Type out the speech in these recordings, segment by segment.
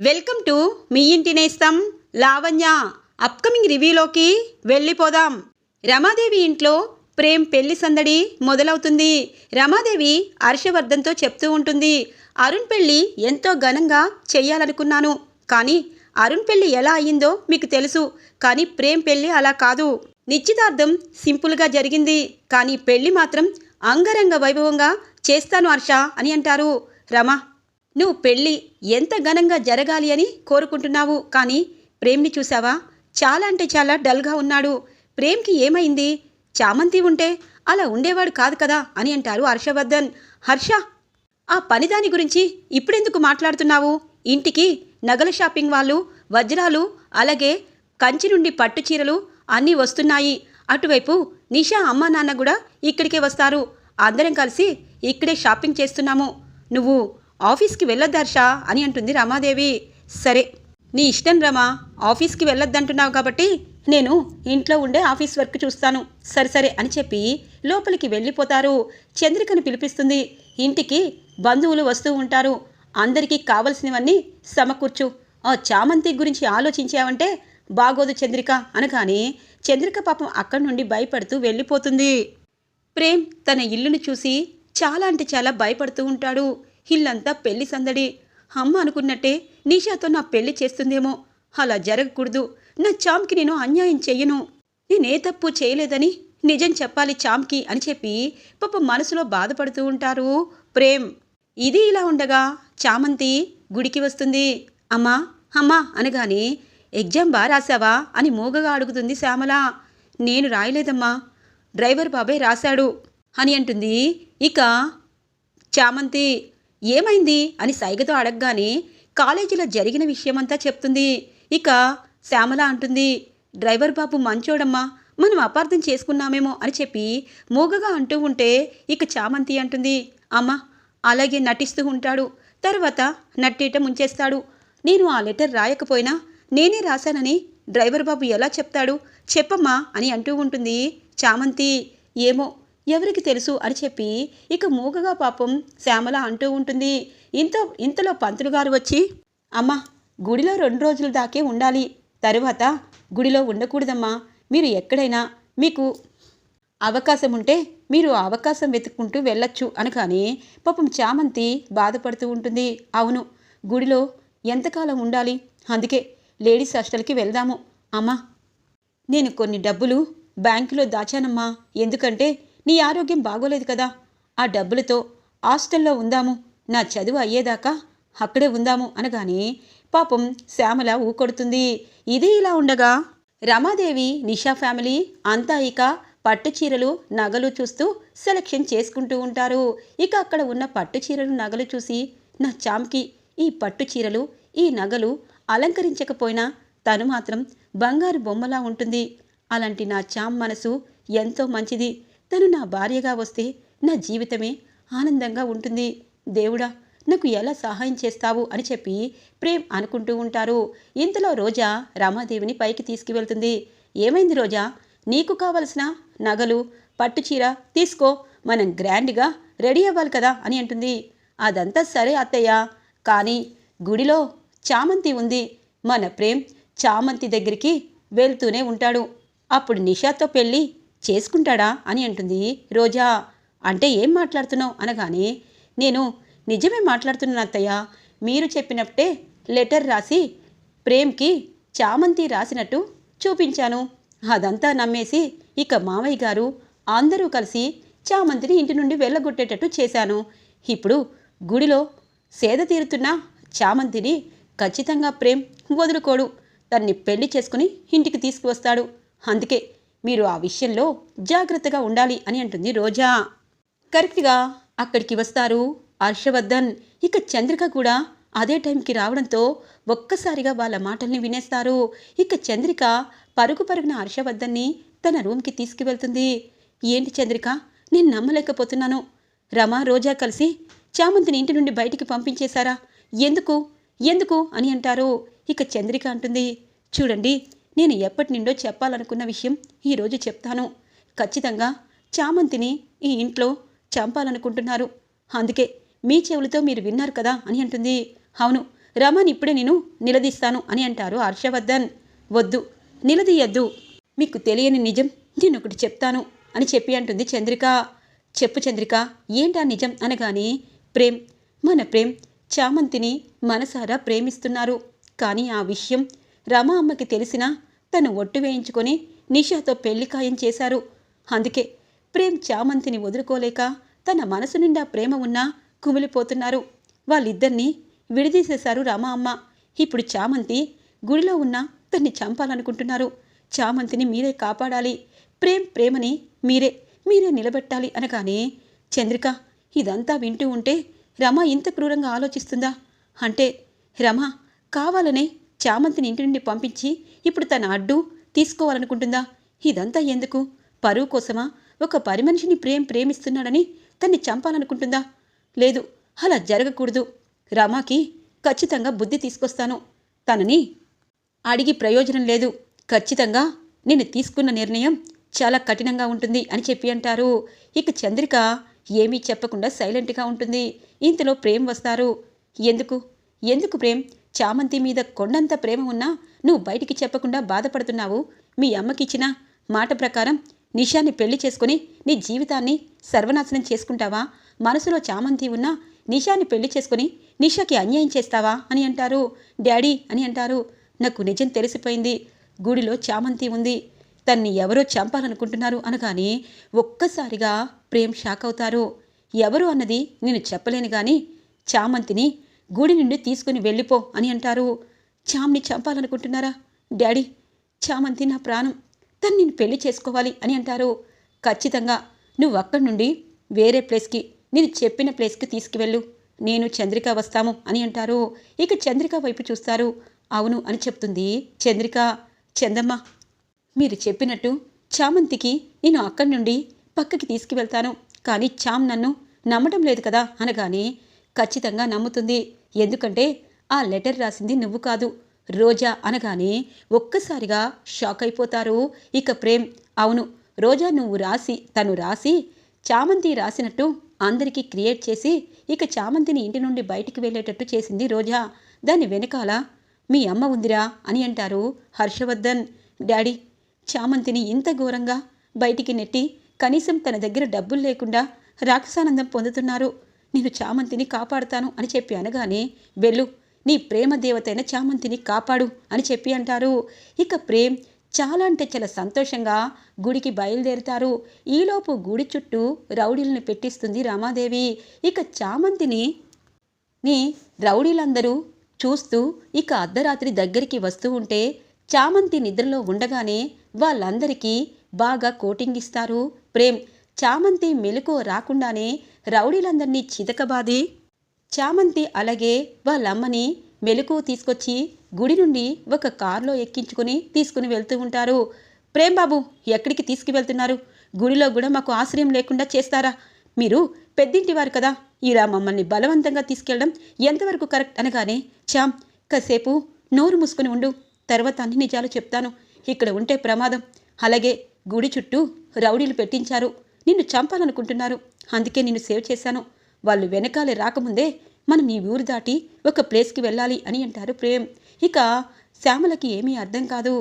Welcome to me ఇంటి నేస్తం Lavanya. Upcoming రివ్యూలోకి వెళ్ళిపోదాం. రమాదేవి ఇంట్లో ప్రేమ్ పెళ్ళి సందడి మొదలవుతుంది. రమాదేవి హర్షవర్ధన్తో చెప్తూ ఉంటుంది అరుణ్ పెళ్ళి ఎంతో ఘనంగా చెయ్యాలనుకున్నాను కానీ అరుణ్ పెళ్ళి ఎలా అయ్యిందో మీకు తెలుసు కానీ ప్రేమ్ పెళ్ళి అలా కాదు. నిశ్చితార్థం సింపుల్గా జరిగింది. కానీ పెళ్ళి మాత్రం అంగరంగ వైభవంగా చేస్తాను హర్ష అని అంటారు. రమ నువ్వు పెళ్ళి ఎంత ఘనంగా జరగాలి అని కోరుకుంటున్నావు? కానీ ప్రేమ్ని చూసావా చాలా అంటే చాలా డల్గా ఉన్నాడు. ప్రేమ్కి ఏమైంది? చామంతి ఉంటే అలా ఉండేవాడు కాదు కదా అని అంటారు హర్షవర్ధన్. హర్ష ఆ పనిదాని గురించి ఇప్పుడెందుకు మాట్లాడుతున్నావు? ఇంటికి నగల షాపింగ్ వాళ్ళు వజ్రాలు అలాగే కంచి నుండి పట్టు చీరలు అన్నీ వస్తున్నాయి. అటువైపు నిషా అమ్మ నాన్న కూడా ఇక్కడికే వస్తారు. అందరం కలిసి ఇక్కడే షాపింగ్ చేస్తున్నాము. నువ్వు ఆఫీస్కి వెళ్ళొద్దర్షా అని అంటుంది రమాదేవి. సరే నీ ఇష్టం రమా ఆఫీస్కి వెళ్ళొద్దంటున్నావు కాబట్టి నేను ఇంట్లో ఉండే ఆఫీస్ వర్క్ చూస్తాను. సరే సరే అని చెప్పి లోపలికి వెళ్ళిపోతారు. చంద్రికను పిలిపిస్తుంది. ఇంటికి బంధువులు వస్తూ ఉంటారు. అందరికీ కావలసినవన్నీ సమకూర్చు. ఆ చామంతి గురించి ఆలోచించావంటే బాగోదు చంద్రిక అనగానే చంద్రిక పాపం అక్కడి నుండి భయపడుతూ వెళ్ళిపోతుంది. ప్రేమ్ తన ఇల్లును చూసి చాలా అంటే చాలా భయపడుతూ ఉంటాడు. ఇల్లంతా పెళ్ళి సందడి. అమ్మ అనుకున్నట్టే నిషాతో నా పెళ్ళి చేస్తుందేమో. అలా జరగకూడదు. నా చామ్కి నేను అన్యాయం చెయ్యను. నేనే తప్పు చేయలేదని నిజం చెప్పాలి చామ్కి అని చెప్పి పాప మనసులో బాధపడుతూ ఉంటారు. ప్రేమ్ ఇది ఇలా ఉండగా చామంతి గుడికి వస్తుంది. అమ్మా అమ్మా అనగానే ఎగ్జామ్ బాగా రాసావా అని మూగగా అడుగుతుంది శ్యామల. నేను రాయలేదమ్మా. డ్రైవర్ బాబాయ్ రాశాడు అని అంటుంది. ఇక చామంతి ఏమైంది అని సైగతో అడగగానే కాలేజీలో జరిగిన విషయమంతా చెప్తుంది. ఇక శ్యామల అంటుంది డ్రైవర్ బాబు మంచోడమ్మా మనం అపార్థం చేసుకున్నామేమో అని చెప్పి మూగగా అంటూ ఉంటే ఇక చామంతి అంటుంది అమ్మ అలాగే నటిస్తూ ఉంటాడు. తర్వాత నట్టేట ముంచేస్తాడు. నేను ఆ లెటర్ రాయకపోయినా నేనే రాశానని డ్రైవర్ బాబు ఎలా చెప్తాడు? చెప్పమ్మా అని అంటూ ఉంటుంది చామంతి. ఏమో ఎవరికి తెలుసు అని చెప్పి ఇక మూగగా పాపం శ్యామల అంటూ ఉంటుంది. ఇంత ఇంతలో పంతులు గారు వచ్చి అమ్మా గుడిలో రెండు రోజుల దాకే ఉండాలి. తరువాత గుడిలో ఉండకూడదమ్మా. మీరు ఎక్కడైనా మీకు అవకాశం ఉంటే మీరు అవకాశం వెతుక్కుంటూ వెళ్ళొచ్చు అనగానే పాపం చామంతి బాధపడుతూ ఉంటుంది. అవును గుడిలో ఎంతకాలం ఉండాలి? అందుకే లేడీస్ హాస్టల్కి వెళ్దాము. అమ్మా నేను కొన్ని డబ్బులు బ్యాంకులో దాచానమ్మా. ఎందుకంటే నీ ఆరోగ్యం బాగోలేదు కదా. ఆ డబ్బులతో హాస్టల్లో ఉందాము. నా చదువు అయ్యేదాకా అక్కడే ఉందాము అనగానే పాపం శ్యామల ఊకొడుతుంది. ఇది ఇలా ఉండగా రమాదేవి నిషా ఫ్యామిలీ అంతా ఇక పట్టు చీరలు నగలు చూస్తూ సెలక్షన్ చేసుకుంటూ ఉంటారు. ఇక అక్కడ ఉన్న పట్టు చీరలు నగలు చూసి నా చామ్కి ఈ పట్టు చీరలు ఈ నగలు అలంకరించకపోయినా తను మాత్రం బంగారు బొమ్మలా ఉంటుంది. అలాంటి నా చామ్ మనసు ఎంతో మంచిది. తను నా భార్యగా వస్తే నా జీవితమే ఆనందంగా ఉంటుంది. దేవుడా నాకు ఎలా సహాయం చేస్తావు అని చెప్పి ప్రేమ్ అనుకుంటూ ఉంటారు. ఇంతలో రోజా రమాదేవిని పైకి తీసుకువెళ్తుంది. ఏమైంది రోజా? నీకు కావలసిన నగలు పట్టుచీర తీసుకో. మనం గ్రాండ్గా రెడీ అవ్వాలి కదా అని అంటుంది. అదంతా సరే అత్తయ్య కానీ గుడిలో చామంతి ఉంది. మన ప్రేమ్ చామంతి దగ్గరికి వెళ్తూనే ఉంటాడు. అప్పుడు నిషాతో పెళ్ళి చేసుకుంటాడా అని అంటుంది. రోజా అంటే ఏం మాట్లాడుతున్నావు అనగానే నేను నిజమే మాట్లాడుతున్నాను అత్తయ్య. మీరు చెప్పినట్టే లెటర్ రాసి ప్రేమ్కి చామంతి రాసినట్టు చూపించాను. అదంతా నమ్మేసి ఇక మామయ్య గారు అందరూ కలిసి చామంతిని ఇంటి నుండి వెళ్ళగొట్టేటట్టు చేశాను. ఇప్పుడు గుడిలో సేద తీరుతున్న చామంతిని ఖచ్చితంగా ప్రేమ్ వదులుకోడు. తన్ని పెళ్ళి చేసుకుని ఇంటికి తీసుకువస్తాడు. అందుకే మీరు ఆ విషయంలో జాగ్రత్తగా ఉండాలి అని అంటుంది రోజా. కరెక్ట్గా అక్కడికి వస్తారు. హర్షవర్ధన్ ఇక చంద్రిక కూడా అదే టైంకి రావడంతో ఒక్కసారిగా వాళ్ళ మాటల్ని వినేస్తారు. ఇక చంద్రిక పరుగు పరుగున హర్షవర్ధన్ని తన రూమ్కి తీసుకువెళ్తుంది. ఏంటి చంద్రిక? నేను నమ్మలేకపోతున్నాను. రమా రోజా కలిసి చామంతిని ఇంటి నుండి బయటికి పంపించేశారా? ఎందుకు? ఎందుకు? అని అంటారు. ఇక చంద్రిక అంటుంది. చూడండి నేను ఎప్పటి నుండో చెప్పాలనుకున్న విషయం ఈరోజు చెప్తాను. ఖచ్చితంగా చామంతిని ఈ ఇంట్లో చంపాలనుకుంటున్నారు. అందుకే మీ చెవులతో మీరు విన్నారు కదా అని అంటుంది. అవును రమణ్ ఇప్పుడే నేను నిలదీస్తాను అని అంటారు హర్షవర్ధన్. వద్దు నిలదీయద్దు. మీకు తెలియని నిజం నేను ఒకటి చెప్తాను అని చెప్పి అంటుంది చంద్రిక. చెప్పు చంద్రిక ఏంటా నిజం అనగానే ప్రేమ్ మన ప్రేమ్ చామంతిని మనసారా ప్రేమిస్తున్నారు. కానీ ఆ విషయం రమ అమ్మకి తెలిసినా తను ఒట్టు వేయించుకొని నిషాతో పెళ్ళి ఖాయం చేశారు. అందుకే ప్రేమ్ చామంతిని వదులుకోలేక తన మనసు నిండా ప్రేమ ఉన్నా కుమిలిపోతున్నారు. వాళ్ళిద్దరినీ విడదీసేశారు రామ అమ్మ. ఇప్పుడు చామంతి గుడిలో ఉన్న తన్ని చంపాలనుకుంటున్నారు. చామంతిని మీరే కాపాడాలి. ప్రేమ్ ప్రేమని మీరే మీరే నిలబెట్టాలి అనగానే చంద్రిక ఇదంతా వింటూ ఉంటే రమ ఇంత క్రూరంగా ఆలోచిస్తుందా? అంటే రమ కావాలనే చామంతిని ఇంటి నుండి పంపించి ఇప్పుడు తన అడ్డు తీసుకోవాలనుకుంటుందా? ఇదంతా ఎందుకు? పరువు కోసమా? ఒక పరి మనిషిని ప్రేమ్ ప్రేమిస్తున్నాడని తన్ని చంపాలనుకుంటుందా? లేదు అలా జరగకూడదు. రమాకి ఖచ్చితంగా బుద్ధి తీసుకొస్తాను. తనని అడిగి ప్రయోజనం లేదు. ఖచ్చితంగా నేను తీసుకున్న నిర్ణయం చాలా కఠినంగా ఉంటుంది అని చెప్పి అంటారు. ఇక చంద్రిక ఏమీ చెప్పకుండా సైలెంట్గా ఉంటుంది. ఇంతలో ప్రేమ్ వస్తారు. ఎందుకు? ఎందుకు ప్రేమ్? చామంతి మీద కొండంత ప్రేమ ఉన్నా నువ్వు బయటికి చెప్పకుండా బాధపడుతున్నావు. మీ అమ్మకిచ్చిన మాట ప్రకారం నిషాన్ని పెళ్ళి చేసుకుని నీ జీవితాన్ని సర్వనాశనం చేసుకుంటావా? మనసులో చామంతి ఉన్నా నిషాని పెళ్ళి చేసుకుని నిషాకి అన్యాయం చేస్తావా అని అంటారు. డాడీ అని అంటారు. నాకు నిజం తెలిసిపోయింది. గుడిలో చామంతి ఉంది. తన్ని ఎవరో చంపాలనుకుంటున్నారు అనగానే ఒక్కసారిగా ప్రేమ్ షాక్ అవుతారు. ఎవరు అన్నది నేను చెప్పలేను కానీ చామంతిని గుడి నుండి తీసుకుని వెళ్ళిపో అని అంటారు. చామ్ని చంపాలనుకుంటున్నారా? డాడీ చామంతి నా ప్రాణం. తను నేను పెళ్ళి చేసుకోవాలి అని అంటారు. ఖచ్చితంగా. నువ్వు అక్కడి నుండి వేరే ప్లేస్కి నేను చెప్పిన ప్లేస్కి తీసుకువెళ్ళు. నేను చంద్రిక వస్తాము అని అంటారు. ఇక చంద్రిక వైపు చూస్తారు. అవును అని చెప్తుంది చంద్రిక. చందమ్మ మీరు చెప్పినట్టు చామంతికి నేను అక్కడి నుండి పక్కకి తీసుకువెళ్తాను. కానీ చామ్ నన్ను నమ్మటం లేదు కదా అనగానే ఖచ్చితంగా నమ్ముతుంది. ఎందుకంటే ఆ లెటర్ రాసింది నువ్వు కాదు. రోజా అనగానే ఒక్కసారిగా షాక్ అయిపోతారు. ఇక ప్రేమ్ అవును రోజా నువ్వు రాసి తను రాసి చామంతి రాసినట్టు అందరికీ క్రియేట్ చేసి ఇక చామంతిని ఇంటి నుండి బయటికి వెళ్ళేటట్టు చేసింది రోజా. దాని వెనకాల మీ అమ్మ ఉందిరా అని అంటారు హర్షవర్ధన్. డాడీ చామంతిని ఇంత ఘోరంగా బయటికి నెట్టి కనీసం తన దగ్గర డబ్బులు లేకుండా రాక్షసానందం పొందుతున్నారు. నేను చామంతిని కాపాడుతాను అని చెప్పి అనగానే వెళ్ళు నీ ప్రేమ దేవతైన చామంతిని కాపాడు అని చెప్పి అంటారు. ఇక ప్రేమ్ చాలా అంటే చాలా సంతోషంగా గుడికి బయలుదేరుతారు. ఈలోపు గుడి చుట్టూ రౌడీలను పెట్టిస్తుంది రామాదేవి. ఇక చామంతిని ని రౌడీలందరూ చూస్తూ ఇక అర్ధరాత్రి దగ్గరికి వస్తూ ఉంటే చామంతి నిద్రలో ఉండగానే వాళ్ళందరికీ బాగా కోటింగ్ ఇస్తారు. ప్రేమ్ చామంతి మెలకు రాకుండానే రౌడీలందరినీ చితకబాది చామంతి అలాగే వాళ్ళమ్మని మెలకు తీసుకొచ్చి గుడి నుండి ఒక కారులో ఎక్కించుకుని తీసుకుని వెళ్తూ ఉంటారు. ప్రేమ్ బాబు ఎక్కడికి తీసుకువెళ్తున్నారు? గుడిలో కూడా మాకు ఆశ్రయం లేకుండా చేస్తారా? మీరు పెద్దింటి వారు కదా. ఇలా మమ్మల్ని బలవంతంగా తీసుకెళ్ళడం ఎంతవరకు కరెక్ట్? అనగానే చామ్ కాసేపు నోరు మూసుకుని ఉండు. తర్వాత అన్ని నిజాలు చెప్తాను. ఇక్కడ ఉంటే ప్రమాదం. అలాగే గుడి చుట్టూ రౌడీలు పెట్టించారు. నిన్ను చంపాలనుకుంటున్నారు. అందుకే నిన్ను సేవ్ చేశాను. వాళ్ళు వెనకాలే రాకముందే మనం ఈ ఊరు దాటి ఒక ప్లేస్కి వెళ్ళాలి అని అంటారు ప్రేమ్. ఇక శ్యామలకి ఏమీ అర్థం కాదు.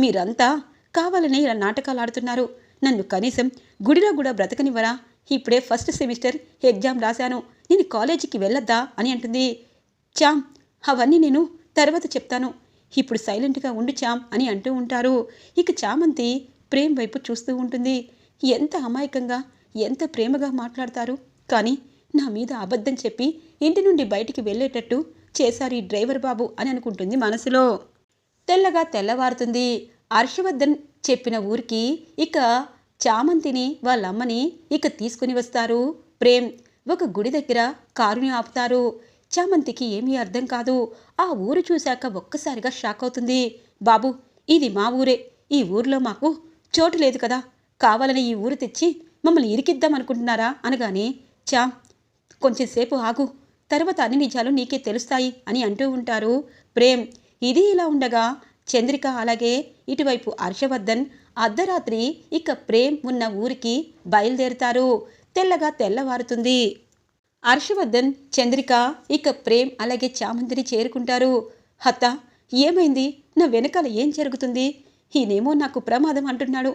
మీరంతా కావాలని ఇలా నాటకాలు ఆడుతున్నారు. నన్ను కనీసం గుడిలో కూడా బ్రతకనివ్వరా? ఇప్పుడే ఫస్ట్ సెమిస్టర్ ఎగ్జామ్ రాశాను. నేను కాలేజీకి వెళ్ళొద్దా అని అంటుంది. చామ్ అవన్నీ నేను తర్వాత చెప్తాను. ఇప్పుడు సైలెంట్గా ఉండు చామ్ అని అంటూ ఉంటారు. ఇక చామంతి ప్రేమ్ వైపు చూస్తూ ఉంటుంది. ఎంత అమాయకంగా ఎంత ప్రేమగా మాట్లాడతారు? కానీ నా మీద అబద్ధం చెప్పి ఇంటి నుండి బయటికి వెళ్ళేటట్టు చేశారు ఈ డ్రైవర్ బాబు అని అనుకుంటుంది మనసులో. తెల్లగా తెల్లవారుతుంది. హర్షవర్ధన్ చెప్పిన ఊరికి ఇక చామంతిని వాళ్ళమ్మని ఇక తీసుకుని వస్తారు. ప్రేమ్ ఒక గుడి దగ్గర కారుని ఆపుతారు. చామంతికి ఏమీ అర్థం కాదు. ఆ ఊరు చూశాక ఒక్కసారిగా షాక్ అవుతుంది. బాబు ఇది మా ఊరే. ఈ ఊర్లో మాకు చోటు లేదు కదా. కావాలని ఈ ఊరు తెచ్చి మమ్మల్ని ఇరికిద్దాం అనుకుంటున్నారా? అనగానే చా కొంచెంసేపు ఆగు. తర్వాత అన్ని నిజాలు నీకే తెలుస్తాయి అని అంటూ ఉంటారు. ప్రేమ్ ఇది ఇలా ఉండగా చంద్రిక అలాగే ఇటువైపు హర్షవర్ధన్ అర్ధరాత్రి ఇక ప్రేమ్ ఉన్న ఊరికి బయలుదేరుతారు. తెల్లగా తెల్లవారుతుంది. హర్షవర్ధన్ చంద్రిక ఇక ప్రేమ్ అలాగే చామంతిని చేరుకుంటారు. హత్త ఏమైంది? నా వెనకాల ఏం జరుగుతుంది? ఈయనేమో నాకు ప్రమాదం అంటున్నాడు.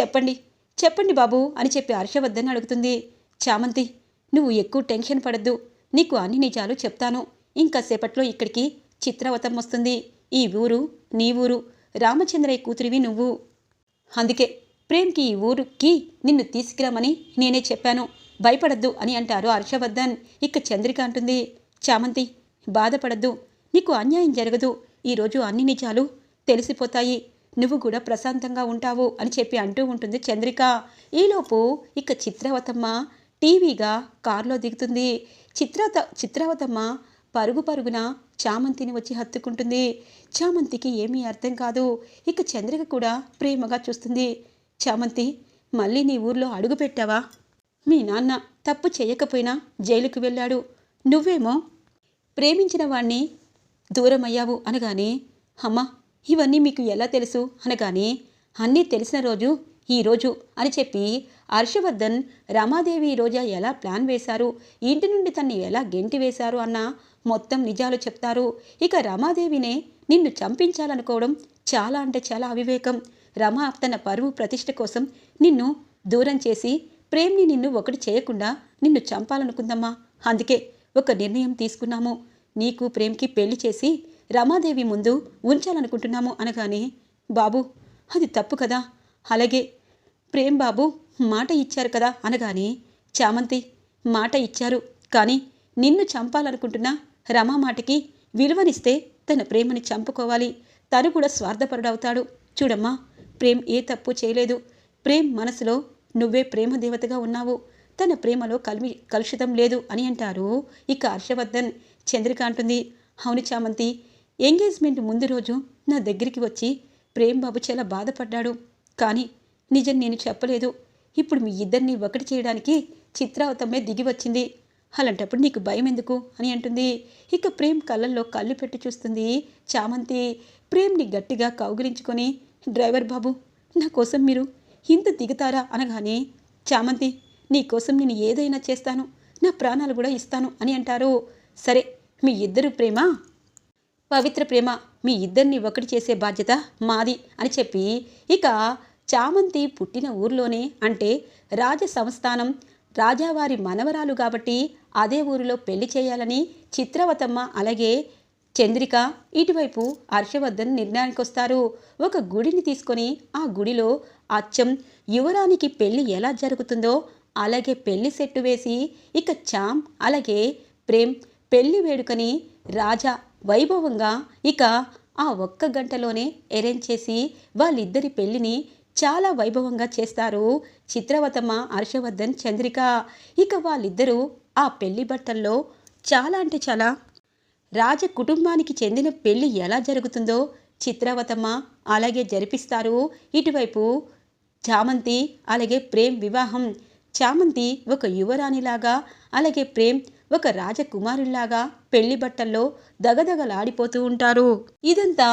చెప్పండి చెప్పండి బాబు అని చెప్పి హర్షవర్ధన్ అడుగుతుంది. చామంతి నువ్వు ఎక్కువ టెన్షన్ పడద్దు. నీకు అన్ని నిజాలు చెప్తాను. ఇంకాసేపట్లో ఇక్కడికి చిత్రవతం వస్తుంది. ఈ ఊరు నీ ఊరు రామచంద్రయ్య కూతురివి నువ్వు. అందుకే ప్రేమ్కి ఈ ఊరుకి నిన్ను తీసుకురామని నేనే చెప్పాను. భయపడద్దు అని అంటారు హర్షవర్ధన్. ఇక చంద్రిక అంటుంది చామంతి బాధపడద్దు. నీకు అన్యాయం జరగదు. ఈరోజు అన్ని నిజాలు తెలిసిపోతాయి. నువ్వు కూడా ప్రశాంతంగా ఉంటావు అని చెప్పి అంటూ ఉంటుంది చంద్రిక. ఈలోపు ఇక చిత్రవతమ్మ టీవీగా కారులో దిగుతుంది. చిత్రత చిత్రావతమ్మ పరుగు పరుగున చామంతిని వచ్చి హత్తుకుంటుంది. చామంతికి ఏమీ అర్థం కాదు. ఇక చంద్రిక కూడా ప్రేమగా చూస్తుంది. చామంతి మళ్ళీ నీ ఊర్లో అడుగు పెట్టావా? మీ నాన్న తప్పు చేయకపోయినా జైలుకు వెళ్ళాడు. నువ్వేమో ప్రేమించిన వాణ్ణి దూరమయ్యావు అనగానే అమ్మ ఇవన్నీ మీకు ఎలా తెలుసు? అనగానే అన్నీ తెలిసిన రోజు ఈరోజు అని చెప్పి హర్షవర్ధన్ రమాదేవి రోజా ఎలా ప్లాన్ వేశారు? ఇంటి నుండి తన్ని ఎలా గెంటి వేశారు? అన్న మొత్తం నిజాలు చెప్తారు. ఇక రమాదేవినే నిన్ను చంపించాలనుకోవడం చాలా అంటే చాలా అవివేకం. రమా తన పరువు ప్రతిష్ట కోసం నిన్ను దూరం చేసి ప్రేమ్ని నిన్ను ఒకటి చేయకుండా నిన్ను చంపాలనుకుందమ్మా. అందుకే ఒక నిర్ణయం తీసుకున్నాము. నీకు ప్రేమ్కి పెళ్ళి చేసి రమాదేవి ముందు ఉంచాలనుకుంటున్నాము అనగానే బాబు అది తప్పు కదా. అలాగే ప్రేమ్ బాబు మాట ఇచ్చారు కదా అనగానే చామంతి మాట ఇచ్చారు. కానీ నిన్ను చంపాలనుకుంటున్న రమా మాటకి విలువనిస్తే తన ప్రేమని చంపుకోవాలి. తను కూడా స్వార్థపరుడవుతాడు. చూడమ్మా ప్రేమ్ ఏ తప్పు చేయలేదు. ప్రేమ్ మనసులో నువ్వే ప్రేమ దేవతగా ఉన్నావు. తన ప్రేమలో కలిమి కలుషితం లేదు అని అంటారు ఇక హర్షవర్ధన్. చంద్రిక అంటుంది అవును చామంతి ఎంగేజ్మెంట్ ముందు రోజు నా దగ్గరికి వచ్చి ప్రేమ్ బాబు చాలా బాధపడ్డాడు. కానీ నిజం నేను చెప్పలేదు. ఇప్పుడు మీ ఇద్దరిని ఒకటి చేయడానికి చిత్రావతమే దిగి వచ్చింది. అలాంటప్పుడు నీకు భయం ఎందుకు? అని అంటుంది. ఇక ప్రేమ్ కళ్ళల్లో కళ్ళు పెట్టి చూస్తుంది చామంతి. ప్రేమ్ని గట్టిగా కౌగిలించుకొని డ్రైవర్ బాబు నా కోసం మీరు ఇంత దిగుతారా? అనగానే చామంతి నీ కోసం నేను ఏదైనా చేస్తాను. నా ప్రాణాలు కూడా ఇస్తాను అని అంటారు. సరే మీ ఇద్దరు ప్రేమ? పవిత్ర ప్రేమ మీ ఇద్దరిని ఒకటి చేసే బాధ్యత మాది అని చెప్పి ఇక చామంతి పుట్టిన ఊర్లోనే అంటే రాజ సంస్థానం రాజావారి మనవరాలు కాబట్టి అదే ఊరిలో పెళ్ళి చేయాలని చిత్రవతమ్మ అలాగే చంద్రిక ఇటువైపు హర్షవర్ధన్ నిర్ణయానికి వస్తారు ఒక గుడిని తీసుకొని ఆ గుడిలో అచ్చం యువరానికి పెళ్ళి ఎలా జరుగుతుందో అలాగే పెళ్ళి సెట్టు వేసి ఇక చామ్ అలాగే ప్రేమ్ పెళ్ళి వేడుకని రాజా వైభవంగా ఇక ఆ ఒక్క గంటలోనే అరేంజ్ చేసి వాళ్ళిద్దరి పెళ్ళిని చాలా వైభవంగా చేస్తారు చిత్రవతమ్మ హర్షవర్ధన్ చంద్రిక. ఇక వాళ్ళిద్దరూ ఆ పెళ్ళి బట్టల్లో చాలా అంటే చాలా. రాజ కుటుంబానికి చెందిన పెళ్ళి ఎలా జరుగుతుందో చిత్రవతమ్మ అలాగే జరిపిస్తారు. ఇటువైపు చామంతి అలాగే ప్రేమ్ వివాహం. చామంతి ఒక యువరాణిలాగా అలాగే ప్రేమ్ ఒక రాజకుమారుల్లాగా పెళ్ళి బట్టల్లో దగదగలాడిపోతూ ఉంటారు. ఇదంతా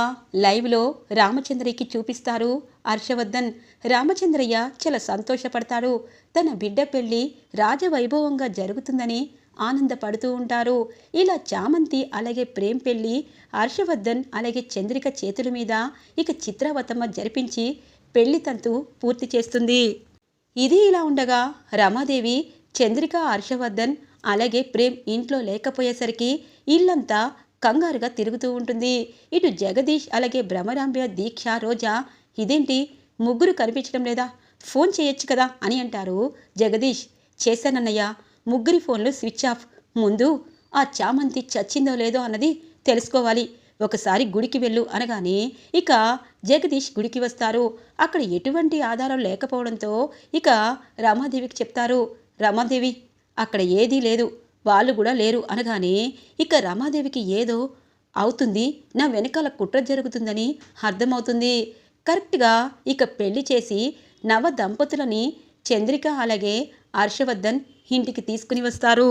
లైవ్లో రామచంద్రయ్యకి చూపిస్తారు హర్షవర్ధన్. రామచంద్రయ్య చాలా సంతోషపడతాడు. తన బిడ్డ పెళ్ళి రాజవైభవంగా జరుగుతుందని ఆనందపడుతూ ఉంటారు. ఇలా చామంతి అలాగే ప్రేమ్ పెళ్ళి హర్షవర్ధన్ అలాగే చంద్రిక చేతుల మీద ఇక చిత్రావతమ్మ జరిపించి పెళ్ళి తంతు పూర్తి చేస్తుంది. ఇది ఇలా ఉండగా రమాదేవి చంద్రిక హర్షవర్ధన్ అలాగే ప్రేమ్ ఇంట్లో లేకపోయేసరికి ఇల్లంతా కంగారుగా తిరుగుతూ ఉంటుంది. ఇటు జగదీష్ అలాగే భ్రమరాంబ్య దీక్ష రోజా ఇదేంటి? ముగ్గురు కనిపించడం లేదా? ఫోన్ చేయొచ్చు కదా అని అంటారు జగదీష్. చేశానన్నయ్య ముగ్గురి ఫోన్లు స్విచ్ ఆఫ్. ముందు ఆ చామంతి చచ్చిందో లేదో అన్నది తెలుసుకోవాలి. ఒకసారి గుడికి వెళ్ళు అనగానే ఇక జగదీష్ గుడికి వస్తారు. అక్కడ ఎటువంటి ఆధారం లేకపోవడంతో ఇక రమాదేవికి చెప్తారు రమాదేవి అక్కడ ఏదీ లేదు. వాళ్ళు కూడా లేరు అనగానే ఇక రమాదేవికి ఏదో అవుతుంది. నా వెనకాల కుట్ర జరుగుతుందని అర్థమవుతుంది. కరెక్ట్గా ఇక పెళ్ళి చేసి నవ దంపతులని చంద్రిక అలాగే హర్షవర్ధన్ ఇంటికి తీసుకుని వస్తారు.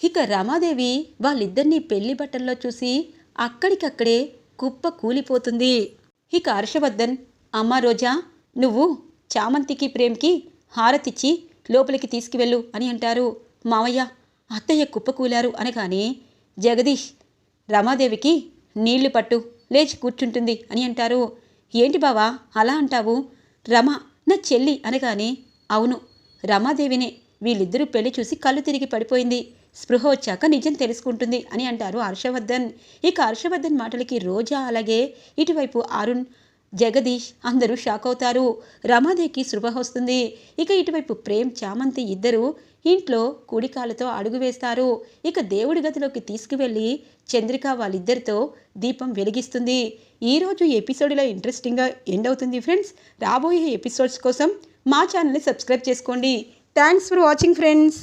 ఇక రమాదేవి వాళ్ళిద్దరినీ పెళ్ళి బట్టల్లో చూసి అక్కడికక్కడే కుప్ప కూలిపోతుంది. ఇక హర్షవర్ధన్ అమ్మ రోజా నువ్వు చామంతికి ప్రేమ్కి హారతిచ్చి లోపలికి తీసుకువెళ్ళు అని అంటారు. మావయ్య అత్తయ్య కుప్పకూలారు అనగానే జగదీష్ రమాదేవికి నీళ్ళు పట్టు లేచి కూర్చుంటుంది అని అంటారు. ఏంటి బావా అలా అంటావు? రమ నా చెల్లి అనగానే అవును రమాదేవినే. వీళ్ళిద్దరూ పెళ్ళి చూసి కళ్ళు తిరిగి పడిపోయింది. స్పృహ వచ్చాక నిజం తెలుసుకుంటుంది అని అంటారు హర్షవర్ధన్. ఇక హర్షవర్ధన్ మాటలకి రోజా అలాగే ఇటువైపు అరుణ్ జగదీష్ అందరూ షాక్ అవుతారు. రమాదేవికి శృభ వస్తుంది. ఇక ఇటువైపు ప్రేమ్ చామంతి ఇద్దరు ఇంట్లో కుడికాలతో అడుగు వేస్తారు. ఇక దేవుడి గదిలోకి తీసుకువెళ్ళి చంద్రిక వాళ్ళిద్దరితో దీపం వెలిగిస్తుంది. ఈరోజు ఎపిసోడ్లో ఇంట్రెస్టింగ్గా ఎండ్ అవుతుంది ఫ్రెండ్స్. రాబోయే ఎపిసోడ్స్ కోసం మా ఛానల్ని సబ్స్క్రైబ్ చేసుకోండి. Thanks for watching friends.